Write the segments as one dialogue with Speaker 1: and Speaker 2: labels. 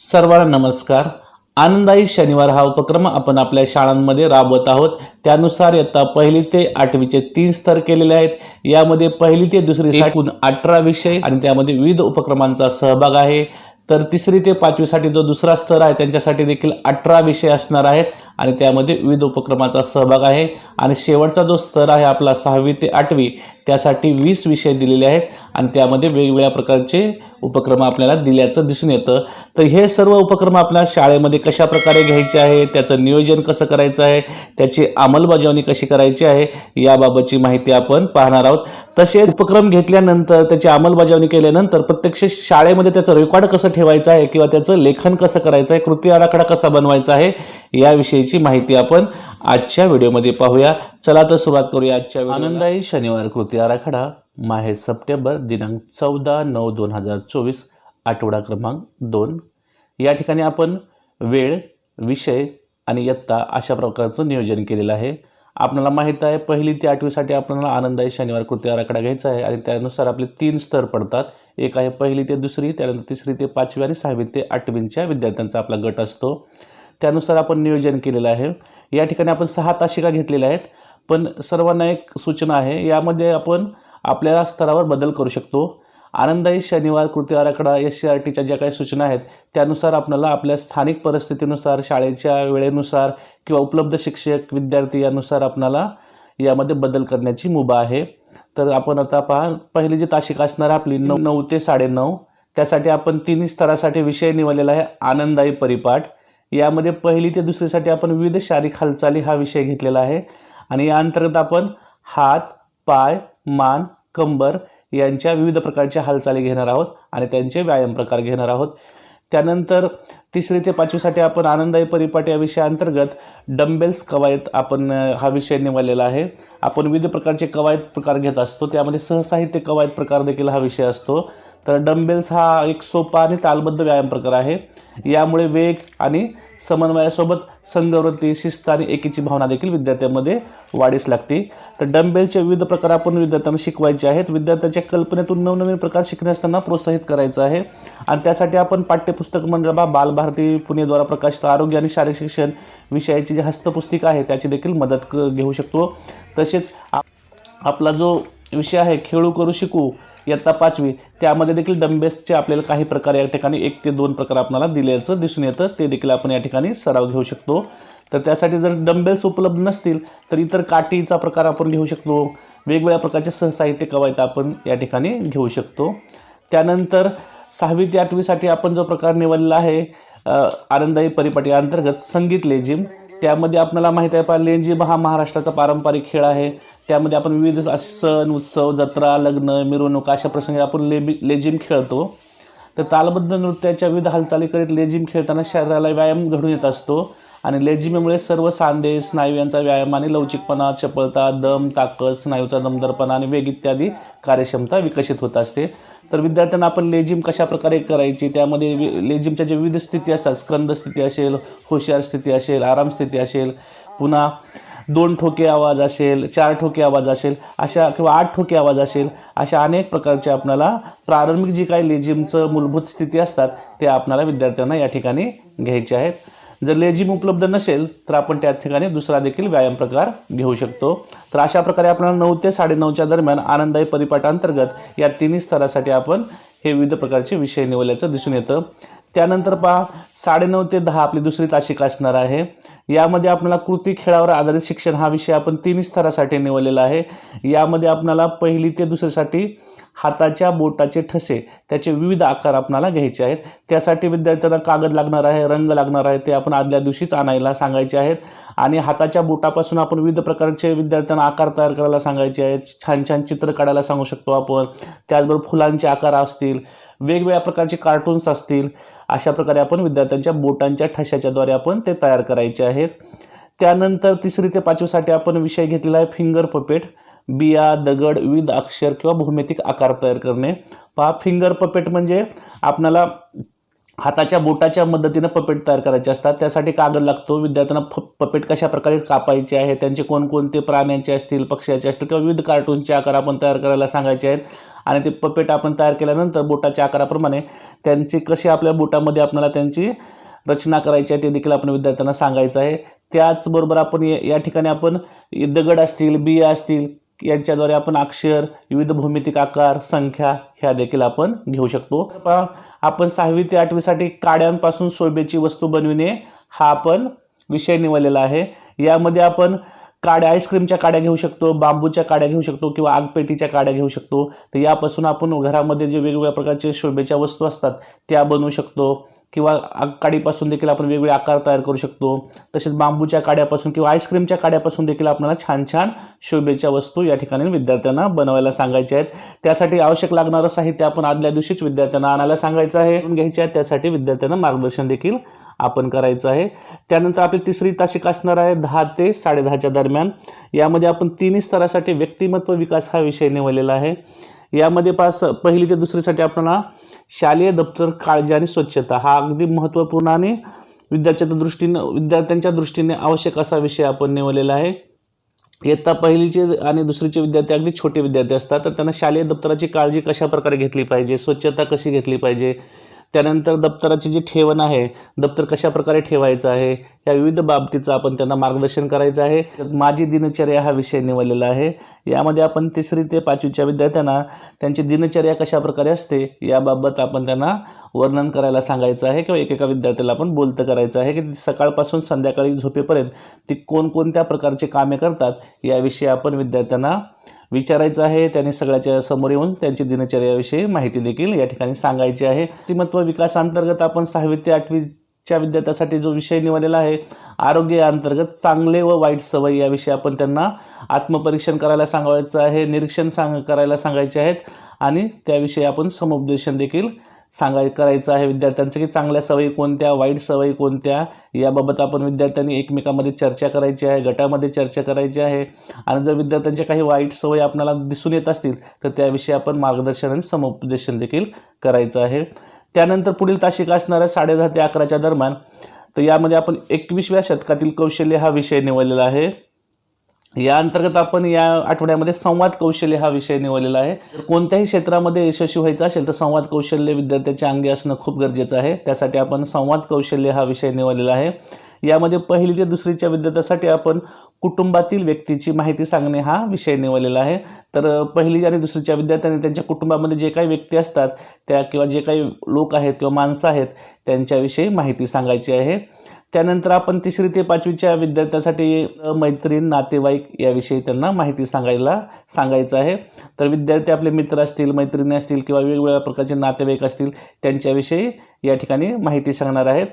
Speaker 1: सर्वांना नमस्कार. आनंदाई शनिवार हा उपक्रम आपण आपल्या शाळांमध्ये राबवत आहोत. त्यानुसार इयत्ता पहिली ते आठवीचे तीन स्तर केलेले आहेत. यामध्ये पहिली ते दुसरी एकूण अठरा विषय आणि त्यामध्ये विविध उपक्रमांचा सहभाग आहे. तर तिसरी ते पाचवीसाठी जो दुसरा स्तर आहे त्यांच्यासाठी देखील अठरा विषय असणार आहेत. आणि त्यामध्ये विविध उपक्रमाचा सहभाग आहे. आणि शेवटचा जो स्तर आहे आपला सहावी ते आठवी त्यासाठी वीस विषय दिलेले आहेत. आणि त्यामध्ये वेगवेगळ्या प्रकारचे उपक्रम आपल्याला दिल्याचं दिसून येतं. तर हे सर्व उपक्रम आपल्या शाळेमध्ये कशा प्रकारे घ्यायचे आहे त्याचं नियोजन कसं करायचं आहे त्याची अंमलबजावणी कशी करायची आहे याबाबतची माहिती आपण पाहणार आहोत. तसेच उपक्रम घेतल्यानंतर त्याची अंमलबजावणी केल्यानंतर प्रत्यक्ष शाळेमध्ये त्याचं रेकॉर्ड कसं ठेवायचं आहे किंवा त्याचं लेखन कसं करायचं आहे कृती आराखडा कसा बनवायचा आहे याविषयीची माहिती आपण आजच्या व्हिडिओमध्ये पाहूया. चला तर सुरुवात करूया आजच्या आनंदाई शनिवार कृती आराखडा. माहे सप्टेंबर दिनांक चौदा नऊ दोन हजार चोवीस आठवडा क्रमांक दोन. या ठिकाणी आपण वेळ विषय आणि यत्ता अशा प्रकारचं नियोजन केलेलं आहे. आपल्याला माहीत आहे पहिली ते आठवीसाठी आपल्याला आनंदाई शनिवार कृती आराखडा घ्यायचा आहे आणि त्यानुसार आपले तीन स्तर पडतात. एक आहे पहिली ते दुसरी त्यानंतर तिसरी ते पाचवी आणि सहावी ते आठवींच्या विद्यार्थ्यांचा आपला गट असतो. त्यानुसार आपण नियोजन केलेलं आहे. या ठिकाणी आपण सहा तासिका घेतलेल्या आहेत. पण सर्वांना एक सूचना आहे. यामध्ये आपण आपल्या स्तरावर बदल करू शकतो. आनंदायी शनिवार कृती आराखडा एस सी आर टीच्या ज्या काही सूचना आहेत त्यानुसार आपल्याला आपल्या स्थानिक परिस्थितीनुसार शाळेच्या वेळेनुसार किंवा उपलब्ध शिक्षक विद्यार्थी यानुसार आपणाला यामध्ये बदल करण्याची मुभा आहे. तर आपण आता पहा पहिली जी तासिका असणार आपली नऊ नऊ ते साडेनऊ. त्यासाठी आपण तिन्ही स्तरासाठी विषय निवडलेला आहे. आनंदायी परिपाठ. यामध्ये पहिली ते दुसरीसाठी आपण विविध शारीरिक हालचाली हा विषय घेतलेला आहे. आणि या अंतर्गत आपण हात पाय मान कंबर यांच्या विविध प्रकारच्या हालचाली घेणार आहोत आणि त्यांचे व्यायाम प्रकार घेणार आहोत. त्यानंतर तिसरी ते पाचवीसाठी आपण आनंददायी परिपाठ या विषयाअंतर्गत डंबेल्स कवायत आपण हा विषय निवडलेला आहे. आपण विविध प्रकारचे कवायत प्रकार घेत असतो. त्यामध्ये सहसाहित्य कवायत प्रकार देखील हा विषय असतो. तर डंबेल्स हा एक सोपा आणि तालबद्ध व्यायाम प्रकार आहे. यामुळे वेग आणि समन्वयासोबत संघवृत्ती शिस्त आणि एकीची भावना देखील विद्यार्थ्यांमध्ये वाढीस लागते. तर डम्बेलचे विविध प्रकार आपण विद्यार्थ्यांना शिकवायचे आहेत. विद्यार्थ्याच्या कल्पनेतून नवनवीन प्रकार शिकण्यास त्यांना प्रोत्साहित करायचं आहे. आणि त्यासाठी आपण पाठ्यपुस्तक मंडळ बा बालभारती पुणेद्वारा प्रकाशित आरोग्य आणि शारीरिक शिक्षण विषयाची जी हस्तपुस्तिका आहे त्याची देखील मदत क- घेऊ शकतो. तसेच आपला जो विषय आहे खेळू करू शिकू इयत्ता पाचवी. त्यामध्ये देखील डंबेसचे आपल्याला काही प्रकार या ठिकाणी एक ते दोन प्रकार आपल्याला दिल्याचं दिसून येतं. ते देखील आपण या ठिकाणी सराव घेऊ शकतो. तर त्यासाठी जर डंबेल्स उपलब्ध नसतील तर इतर काठीचा प्रकार आपण घेऊ शकतो. वेगवेगळ्या प्रकारचे सहसाहित्य कवायत आपण या ठिकाणी घेऊ शकतो. त्यानंतर सहावी ते आठवीसाठी आपण जो प्रकार निवडलेला आहे आनंददायी आनंदाई परिपाटी अंतर्गत संगीत लेझिम. त्यामध्ये आपल्याला माहीत आहे पा लेझिम हा महाराष्ट्राचा पारंपरिक खेळ आहे. त्यामध्ये आपण विविध असे सण उत्सव जत्रा लग्न मिरवणूक अशा प्रसंगी आपण लेबी लेझिम खेळतो. तर तालबद्ध नृत्याच्या विविध हालचाली करीत लेझिम खेळताना शरीराला व्यायाम घडून येत असतो आणि लेझिमेमुळे सर्व सांधे स्नायू यांचा व्यायाम आणि लवचिकपणा चपळता दम ताकद स्नायूचा दमदरपणा आणि वेग इत्यादी कार्यक्षमता विकसित होत असते. तर विद्यार्थ्यांना आपण लेझिम कशा प्रकारे करायची त्यामध्ये वि- लेझिमच्या ज्या विविध स्थिती असतात स्कंद स्थिती असेल हुशार स्थिती असेल आराम स्थिती असेल पुन्हा दोन ठोके आवाज असेल चार ठोके आवाज असेल अशा किंवा आठ ठोके आवाज असेल अशा अनेक प्रकारचे आपल्याला प्रारंभिक जी काही लेझिमचं मूलभूत स्थिती असतात ते आपल्याला विद्यार्थ्यांना या ठिकाणी घ्यायचे आहेत. जर लेझिम उपलब्ध नसेल तर आपण त्या ठिकाणी दुसरा देखील व्यायाम प्रकार घेऊ शकतो. तर अशा प्रकारे आपल्याला नऊ ते साडेनऊच्या दरम्यान आनंददायी परिपाठांतर्गत या तिन्ही स्तरासाठी आपण हे विविध प्रकारचे विषय निवडल्याचं दिसून येतं. त्यानंतर पहा साडेनऊ ते दहा आपली दुसरी तासिका असणार आहे. यामध्ये आपल्याला कृती खेळावर आधारित शिक्षण हा विषय आपण तिन्ही स्तरासाठी निवडलेला आहे. यामध्ये आपणाला पहिली ते दुसरीसाठी हाताच्या बोटाचे ठसे त्याचे विविध आकार आपणाला घ्यायचे आहेत. त्यासाठी विद्यार्थ्यांना कागद लागणार आहे रंग लागणार आहे ते आपण आदल्या दिवशीच आणायला सांगायचे आहेत. आणि हाताच्या बोटापासून आपण विविध प्रकारचे विद्यार्थ्यांना आकार तयार करायला सांगायचे आहेत. छान छान चित्र काढायला सांगू शकतो आपण. त्याचबरोबर फुलांचे आकार असतील वेगवेगळ्या प्रकारचे कार्टून्स असतील. अशा प्रकारे आपण विद्यार्थ्यांच्या बोटांच्या ठशाच्याद्वारे आपण ते तयार करायचे आहेत. त्यानंतर तिसरी ते पाचवीसाठी आपण विषय घेतलेला आहे फिंगर पपेट बिया दगड विविध अक्षर किंवा भौमितिक आकार तयार करणे. पहा फिंगर पपेट म्हणजे आपणाला हाताच्या बोटाच्या मदतीनं पपेट तयार करायचे असतात. त्यासाठी कागद लागतो. विद्यार्थ्यांना फ पपेट कशा प्रकारे कापायचे आहे? त्यांचे कोणकोणते प्राण्यांचे असतील पक्ष्याचे असतील किंवा विविध कार्टूनचे आकार आपण तयार करायला सांगायचे आहेत. आणि ते पपेट आपण तयार केल्यानंतर बोटाच्या आकाराप्रमाणे त्यांचे कसे आपल्या बोटामध्ये आपल्याला त्यांची रचना करायची आहे ते देखील आपण विद्यार्थ्यांना सांगायचं आहे. त्याचबरोबर आपण या ठिकाणी आपण दगड असतील बिया असतील यांच्याद्वारे आपण अक्षर विविध भौमितिक आकार संख्या ह्या देखील आपण घेऊ शकतो. आपण सहावी ते आठवीसाठी काड्यांपासून शोभेची वस्तू बनविणे हा आपण विषय निवडलेला आहे. यामध्ये आपण काड्या आईस्क्रीमच्या काड्या घेऊ शकतो बांबूच्या काड्या घेऊ शकतो किंवा आगपेटीच्या काड्या घेऊ शकतो. तर यापासून आपण घरामध्ये जे वेगवेगळ्या प्रकारचे शोभेच्या वस्तू असतात त्या बनवू शकतो. किंवा काडीपासून देखील आपण वेगवेगळे आकार तयार करू शकतो. तसेच बांबूच्या काड्यापासून किंवा आईस्क्रीमच्या काड्यापासून देखील आपल्याला छान छान शोभेच्या वस्तू या ठिकाणी विद्यार्थ्यांना बनवायला सांगायच्या आहेत. त्यासाठी आवश्यक लागणारं साहित्य आपण आदल्या दिवशीच विद्यार्थ्यांना आणायला सांगायचं आहे. घ्यायचे आहे त्यासाठी विद्यार्थ्यांना मार्गदर्शन देखील आपण करायचं आहे. त्यानंतर आपली तिसरी तासिक असणार आहे दहा ते साडेदहाच्या दरम्यान. यामध्ये आपण तिन्ही स्तरासाठी व्यक्तिमत्व विकास हा विषय निवडलेला आहे. यामध्ये पास पहिली ते दुसरीसाठी आपल्याला शालेय दप्तर काळजी आणि स्वच्छता हा अगदी महत्त्वपूर्ण आणि विद्यार्थ्याच्या दृष्टीनं विद्यार्थ्यांच्या दृष्टीने आवश्यक असा विषय आपण निवडलेला आहे. इयत्ता पहिलीचे आणि दुसरीचे विद्यार्थी अगदी छोटे विद्यार्थी असतात तर त्यांना शालेय दप्तराची काळजी कशा प्रकारे घेतली पाहिजे? स्वच्छता कशी घेतली पाहिजे? त्यानंतर दप्तराची जी ठेवण आहे दप्तर कशा प्रकारे ठेवायचं आहे या विविध बाबतीचं आपण त्यांना मार्गदर्शन करायचं आहे. माझी दिनचर्या हा विषय निवडलेला आहे. यामध्ये आपण तिसरी ते पाचवीच्या विद्यार्थ्यांना त्यांची दिनचर्या कशा प्रकारे असते याबाबत आपण त्यांना वर्णन करायला सांगायचं आहे किंवा एकेका विद्यार्थ्याला आपण बोलतं करायचं आहे की सकाळपासून संध्याकाळी झोपेपर्यंत ती कोणकोणत्या प्रकारचे कामे करतात याविषयी आपण विद्यार्थ्यांना विचारायचं आहे त्यांनी सगळ्याच्या समोर येऊन त्यांची दिनचर्याविषयी माहिती देखील या ठिकाणी सांगायची आहे. व्यक्तिमत्व विकासांतर्गत आपण सहावी ते आठवीच्या विद्यार्थ्यासाठी जो विषय निवडलेला आहे आरोग्य अंतर्गत चांगले व वाईट सवय याविषयी आपण त्यांना आत्मपरीक्षण करायला सांगायचं आहे निरीक्षण सांग करायला सांगायचे आहेत आणि त्याविषयी आपण समुपदेशन देखील सांगाय करायचं आहे विद्यार्थ्यांचं की चांगल्या सवयी कोणत्या वाईट सवयी कोणत्या याबाबत आपण विद्यार्थ्यांनी एकमेकामध्ये चर्चा करायची आहे गटामध्ये चर्चा करायची आहे. आणि जर विद्यार्थ्यांच्या काही वाईट सवयी आपल्याला दिसून येत असतील तर त्याविषयी आपण मार्गदर्शन आणि समुपदेशन देखील करायचं आहे. त्यानंतर पुढील तासिका असणाऱ्या साडेदहा साडे दहा ते अकराच्या दरम्यान. तर यामध्ये आपण एकवीसव्या शतकातील कौशल्य हा विषय निवडलेला आहे. या अंतर्गत आपण या आठवड्यामध्ये संवाद कौशल्य हा विषय निवडलेला आहे. कोणत्याही क्षेत्रामध्ये यशस्वी व्हायचं असेल तर संवाद कौशल्य विद्यार्थ्याच्या अंगी असणं खूप गरजेचं आहे. त्यासाठी आपण संवाद कौशल्य हा विषय निवडलेला आहे. यामध्ये पहिली ते दुसरीच्या विद्यार्थ्यासाठी आपण कुटुंबातील व्यक्तीची माहिती सांगणे हा विषय निवडलेला आहे. तर पहिली आणि दुसरीच्या विद्यार्थ्यांनी त्यांच्या कुटुंबामध्ये जे काही व्यक्ती असतात त्या किंवा जे काही लोक आहेत किंवा माणसं आहेत त्यांच्याविषयी माहिती सांगायची आहे. त्यानंतर आपण तिसरी ते पाचवीच्या विद्यार्थ्यासाठी मैत्रीण नातेवाईक याविषयी त्यांना माहिती सांगायला सांगायचं आहे. तर विद्यार्थी आपले मित्र असतील मैत्रिणी असतील किंवा वेगवेगळ्या प्रकारचे नातेवाईक असतील त्यांच्याविषयी या ठिकाणी माहिती सांगणार आहेत.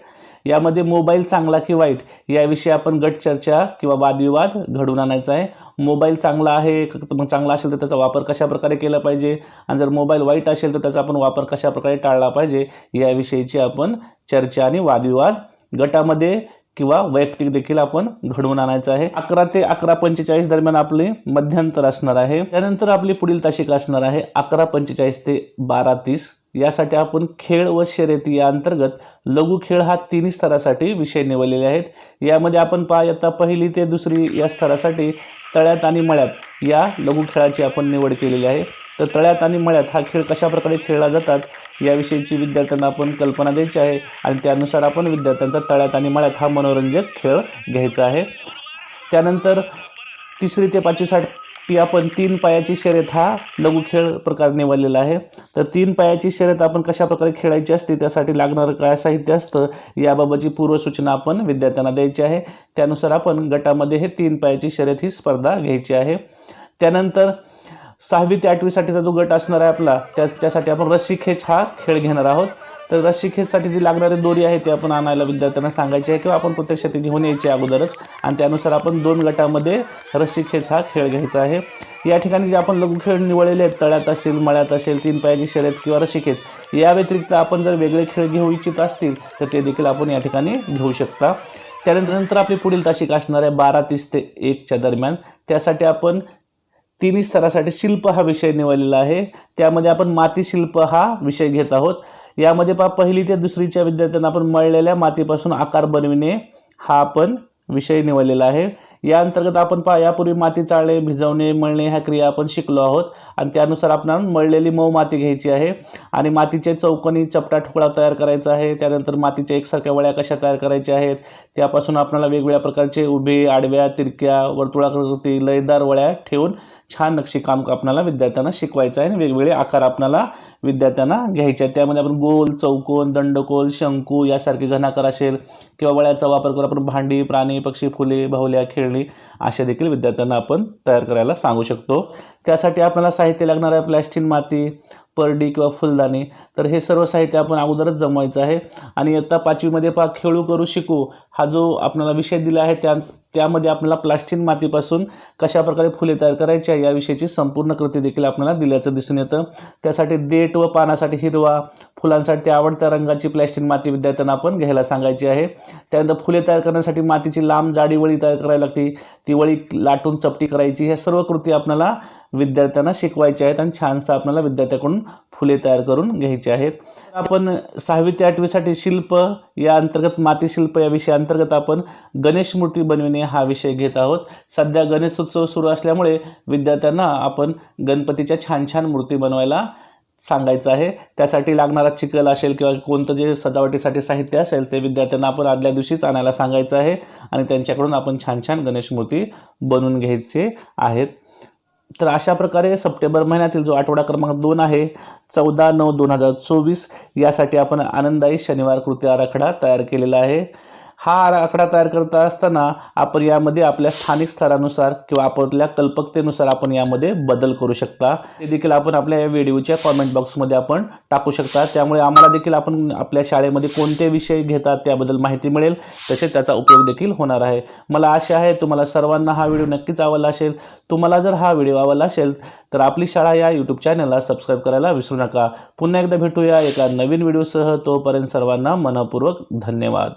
Speaker 1: यामध्ये मोबाईल चांगला की वाईट याविषयी आपण गट चर्चा किंवा वादविवाद घडवून आणायचा आहे. मोबाईल चांगला आहे मग चांगला असेल तर त्याचा वापर कशा प्रकारे केला पाहिजे? आणि जर मोबाईल वाईट असेल तर त्याचा आपण वापर कशाप्रकारे टाळला पाहिजे? याविषयीची आपण चर्चा आणि वादविवाद गटामध्ये किंवा वैयक्तिक देखील आपण घडवून आणायचं आहे. अकरा ते अकरा पंचेचाळीस दरम्यान आपली मध्यंतर असणार आहे. त्यानंतर आपली पुढील तासिका असणार आहे अकरा पंचेचाळीस ते बारा तीस. यासाठी आपण खेळ व शर्यती या अंतर्गत लघु खेळ हा तिन्ही स्तरासाठी विषय निवडलेले आहेत. यामध्ये आपण पहा आता पहिली ते दुसरी या स्तरासाठी तळ्यात आणि मळ्यात या लघु खेळाची आपण निवड केलेली आहे. तर तळ्यात आणि मळ्यात हा खेळ कशा प्रकारे खेळला जातात याविषयीची विद्यार्थ्यांना आपण कल्पना द्यायची आहे. आणि त्यानुसार आपण विद्यार्थ्यांचा तळ्यात आणि मळ्यात हा मनोरंजक खेळ घ्यायचा आहे. त्यानंतर तिसरी ते पाचवीसाठी आपण तीन पायाची शर्यत हा लघु खेळ प्रकार निवडलेला आहे. तर तीन पायाची शर्यत आपण कशा प्रकारे खेळायची असते त्यासाठी लागणारं काय साहित्य असतं याबाबतची पूर्वसूचना आपण विद्यार्थ्यांना द्यायची आहे. त्यानुसार आपण गटामध्ये हे तीन पायाची शर्यत ही स्पर्धा घ्यायची आहे. त्यानंतर सहावी ते आठवीसाठीचा जो गट असणार आहे आपला त्याच त्यासाठी आपण रस्सी खेच हा खेळ घेणार आहोत. तर रस्सी खेचसाठी जी लागणारी दोरी आहे ती आपण आणायला विद्यार्थ्यांना सांगायची आहे किंवा आपण प्रत्यक्ष ती घेऊन यायची अगोदरच. आणि त्यानुसार आपण दोन गटामध्ये रस्सी खेच हा खेळ घ्यायचा आहे. या ठिकाणी जे आपण लघु खेळ निवडलेले आहेत तळ्यात असतील मळ्यात असेल तीन पायाची शर्यत किंवा रस्सी खेच या व्यतिरिक्त आपण जर वेगळे खेळ घेऊ इच्छित असतील तर ते देखील आपण या ठिकाणी घेऊ शकता. त्यानंतर नंतर आपली पुढील तासिक असणार आहे बारा तीस ते एकच्या दरम्यान. त्यासाठी आपण तिन्ही स्तरासाठी शिल्प हा विषय निवडलेला आहे. त्यामध्ये आपण माती शिल्प हा विषय घेत आहोत. यामध्ये पहा पहिली ते दुसरीच्या विद्यार्थ्यांना आपण मळलेल्या मातीपासून आकार बनविणे हा आपण विषय निवडलेला आहे. या अंतर्गत आपण पहा यापूर्वी माती चाळणे भिजवणे मळणे ह्या क्रिया आपण शिकलो आहोत. आणि त्यानुसार आपण मळलेली मऊ माती घ्यायची आहे. आणि मातीचे चौकोनी चपटा ठुकडा तयार करायचा आहे. त्यानंतर मातीच्या एकसारख्या वळ्या कशा तयार करायच्या आहेत? त्यापासून आपल्याला वेगवेगळ्या प्रकारचे उभे आडव्या तिरक्या वर्तुळाकृती लयदार वळ्या ठेवून छान नक्षीकाम आपल्याला विद्यार्थ्यांना शिकवायचं आहे आणि वेगवेगळे आकार आपल्याला विद्यार्थ्यांना घ्यायचे आहेत. त्यामध्ये आपण गोल चौकोन दंडकोल शंकू यासारखे घनाकार असेल किंवा वळ्याचा वापर करून आपण भांडी प्राणी पक्षी फुले बाहुल्या खेळणी अशा देखील विद्यार्थ्यांना आपण तयार करायला सांगू शकतो. त्यासाठी आपल्याला साहित्य लागणार आहे प्लॅस्टिन माती परडी किंवा फुलदाणी. तर हे सर्व साहित्य आपण अगोदरच जमवायचं आहे. आणि इयत्ता पाचवीमध्ये पा खेळू करू शिकू. हा जो आपल्याला विषय दिला आहे त्या त्यामध्ये आपल्याला प्लास्टिक मातीपासून कशा प्रकारे फुले तयार करायची आहे याविषयीची संपूर्ण कृती देखील आपल्याला दिल्याचं दिसून येतं. त्यासाठी देठ व पानासाठी हिरवा फुलांसाठी आवडत्या रंगाची प्लॅस्टिक माती विद्यार्थ्यांना आपण घ्यायला सांगायची आहे. त्यानंतर फुले तयार करण्यासाठी मातीची लांब जाडी वळी तयार करायला लागते. ती वळी लाटून चपटी करायची. ह्या सर्व कृती आपल्याला विद्यार्थ्यांना शिकवायच्या आहेत आणि छानसं आपल्याला विद्यार्थ्याकडून फुले तयार करून घ्यायची आहेत. आपण सहावी ते आठवीसाठी शिल्प या अंतर्गत माती शिल्प या विषयाअंतर्गत आपण गणेश मूर्ती बनविणे हा विषय घेत आहोत. सध्या गणेशोत्सव सुरू असल्यामुळे विद्यार्थ्यांना आपण गणपतीच्या छान छान मूर्ती बनवायला सांगायचं आहे. त्यासाठी लागणारा चिखल असेल किंवा कोणतं जे सजावटीसाठी साहित्य असेल ते विद्यार्थ्यांना आपण आदल्या दिवशीच आणायला सांगायचं आहे आणि त्यांच्याकडून आपण छान छान गणेश मूर्ती बनवून घ्यायचे आहेत. तर अशा प्रकारे सप्टेंबर महिन्यातील जो आठवडा क्रमांक दोन आहे चौदा नऊ दोन हजार चोवीस यासाठी आपण आनंदायी शनिवार कृती आराखडा तयार केलेला आहे. हा आराखडा तयार करत असताना आपण यामध्ये आपल्या स्थानिक स्तरानुसार किंवा आपल्या कल्पकतेनुसार आपण यामध्ये बदल करू शकता. ते देखील आपण आपल्या या व्हिडिओच्या कॉमेंट बॉक्समध्ये आपण टाकू शकता. त्यामुळे आम्हाला देखील आपण आपल्या शाळेमध्ये कोणते विषय घेतात त्याबद्दल माहिती मिळेल. तसेच त्याचा उपयोग देखील होणार आहे. मला आशा आहे तुम्हाला सर्वांना हा व्हिडिओ नक्कीच आवडला असेल. तुम्हाला जर हा व्हिडिओ आवडला असेल तर आपली शाळा या यूट्यूब चॅनलला सबस्क्राईब करायला विसरू नका. पुन्हा एकदा भेटूया एका नवीन व्हिडिओसह. तोपर्यंत सर्वांना मनपूर्वक धन्यवाद.